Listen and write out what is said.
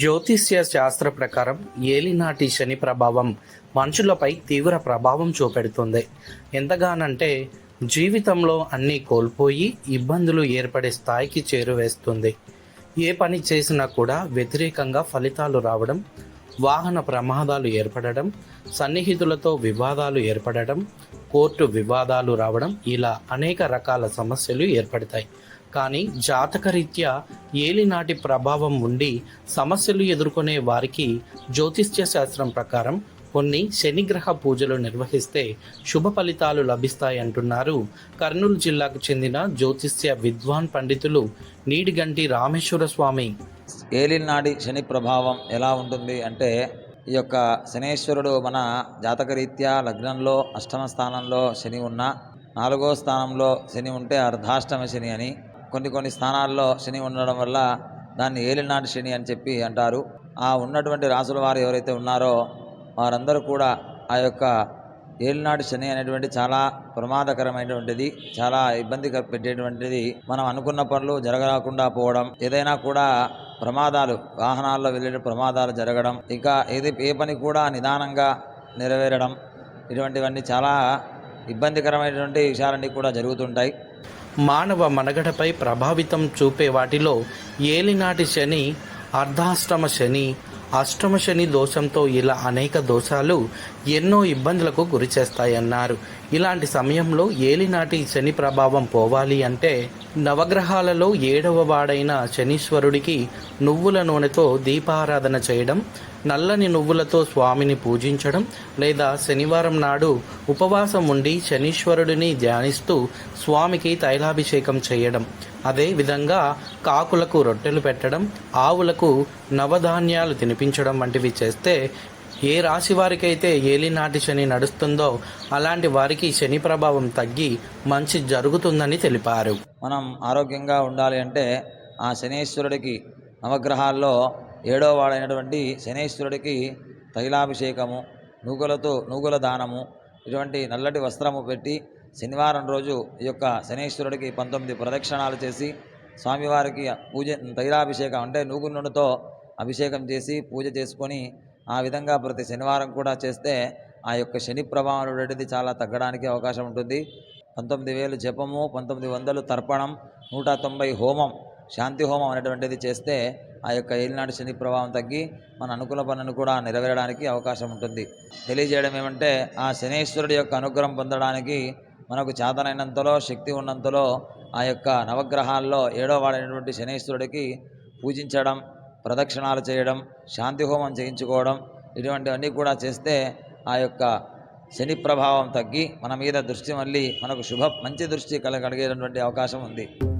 జ్యోతిష్య శాస్త్ర ప్రకారం ఏలినాటి శని ప్రభావం మనుషులపై తీవ్ర ప్రభావం చూపెడుతుంది. ఎంతగానంటే జీవితంలో అన్నీ కోల్పోయి ఇబ్బందులు ఏర్పడే స్థాయికి చేరువేస్తుంది. ఏ పని చేసినా కూడా వ్యతిరేకంగా ఫలితాలు రావడం వాహన ప్రమాదాలు ఏర్పడడం సన్నిహితులతో వివాదాలు ఏర్పడడం కోర్టు వివాదాలు రావడం ఇలా అనేక రకాల సమస్యలు ఏర్పడతాయి. కానీ జాతకరీత్యా ఏలినాటి ప్రభావం ఉండి సమస్యలు ఎదుర్కొనే వారికి జ్యోతిష్య శాస్త్రం ప్రకారం కొన్ని శనిగ్రహ పూజలు నిర్వహిస్తే శుభ ఫలితాలు లభిస్తాయంటున్నారు కర్నూలు జిల్లాకు చెందిన జ్యోతిష్య విద్వాన్ పండితులు నీడిగంటి రామేశ్వర స్వామి. ఏలినాడి శని ప్రభావం ఎలా ఉంటుంది అంటే ఈ యొక్క శనేశ్వరుడు మన జాతకరీత్యా లగ్నంలో అష్టమ స్థానంలో శని ఉన్న నాలుగో స్థానంలో శని ఉంటే అర్ధాష్టమ శని అని కొన్ని కొన్ని స్థానాల్లో శని ఉండడం వల్ల దాన్ని ఏలినాటి శని అని చెప్పి అంటారు. ఆ ఉన్నటువంటి రాసుల వారు ఎవరైతే ఉన్నారో వారందరూ కూడా ఆ యొక్క ఏలినాటి శని అనేటువంటి చాలా ప్రమాదకరమైనటువంటిది చాలా ఇబ్బంది పెట్టేటువంటిది మనం అనుకున్న పనులు జరగకుండా పోవడం ఏదైనా కూడా ప్రమాదాలు వాహనాల్లో వెళ్ళే ప్రమాదాలు జరగడం ఇంకా ఏది ఏ పని కూడా నిదానంగా నెరవేరడం ఇటువంటివన్నీ చాలా ఇబ్బందికరమైనటువంటి విషయాలన్నీ కూడా జరుగుతుంటాయి. మానవ మనగడపై ప్రభావితం చూపే వాటిలో ఏలినాటి శని అర్ధాష్టమ శని అష్టమ శని దోషంతో ఇలా అనేక దోషాలు ఎన్నో ఇబ్బందులకు గురి చేస్తాయన్నారు. ఇలాంటి సమయంలో ఏలినాటి శని ప్రభావం పోవాలి అంటే నవగ్రహాలలో ఏడవ వాడైన శనీశ్వరుడికి నువ్వుల నూనెతో దీపారాధన చేయడం నల్లని నువ్వులతో స్వామిని పూజించడం లేదా శనివారం నాడు ఉపవాసం ఉండి శనీశ్వరుడిని ధ్యానిస్తూ స్వామికి తైలాభిషేకం చేయడం. అదే విధంగా కాకులకు రొట్టెలు పెట్టడం ఆవులకు నవధాన్యాలు తినిపించడం వంటివి చేస్తే ఏ రాశి వారికైతే ఏలినాటి శని నడుస్తుందో అలాంటి వారికి శని ప్రభావం తగ్గి మంచి జరుగుతుందని తెలిపారు. మనం ఆరోగ్యంగా ఉండాలి అంటే ఆ శనీశ్వరుడికి నవగ్రహాల్లో ఏడో వాడైనటువంటి శనేశ్వరుడికి తైలాభిషేకము నూగులతో నూగుల దానము ఇటువంటి నల్లటి వస్త్రము పెట్టి శనివారం రోజు ఈ యొక్క శనేశ్వరుడికి పంతొమ్మిది ప్రదక్షిణాలు చేసి స్వామివారికి పూజ తైలాభిషేకం అంటే నూగు నూనెతో అభిషేకం చేసి పూజ చేసుకొని ఆ విధంగా ప్రతి శనివారం కూడా చేస్తే ఆ యొక్క శని ప్రభావం అనేది చాలా తగ్గడానికి అవకాశం ఉంటుంది. పంతొమ్మిది వేలు జపము పంతొమ్మిది వందలు తర్పణం నూట తొంభై హోమం శాంతి హోమం అనేటువంటిది చేస్తే ఆ యొక్క ఏలినాటి శని ప్రభావం తగ్గి మన అనుకూల పనులను కూడా నెరవేరడానికి అవకాశం ఉంటుంది. తెలియజేయడం ఏమంటే ఆ శనీశ్వరుడి యొక్క అనుగ్రహం పొందడానికి మనకు చేతనైనంతలో శక్తి ఉన్నంతలో ఆ యొక్క నవగ్రహాల్లో ఏడో వాడైనటువంటి శనీశ్వరుడికి పూజించడం ప్రదక్షిణాలు చేయడం శాంతి హోమం చేయించుకోవడం ఇటువంటివన్నీ కూడా చేస్తే ఆ యొక్క శని ప్రభావం తగ్గి మన మీద దృష్టి మళ్ళీ మనకు శుభ మంచి దృష్టి కలగలిగేటటువంటి అవకాశం ఉంది.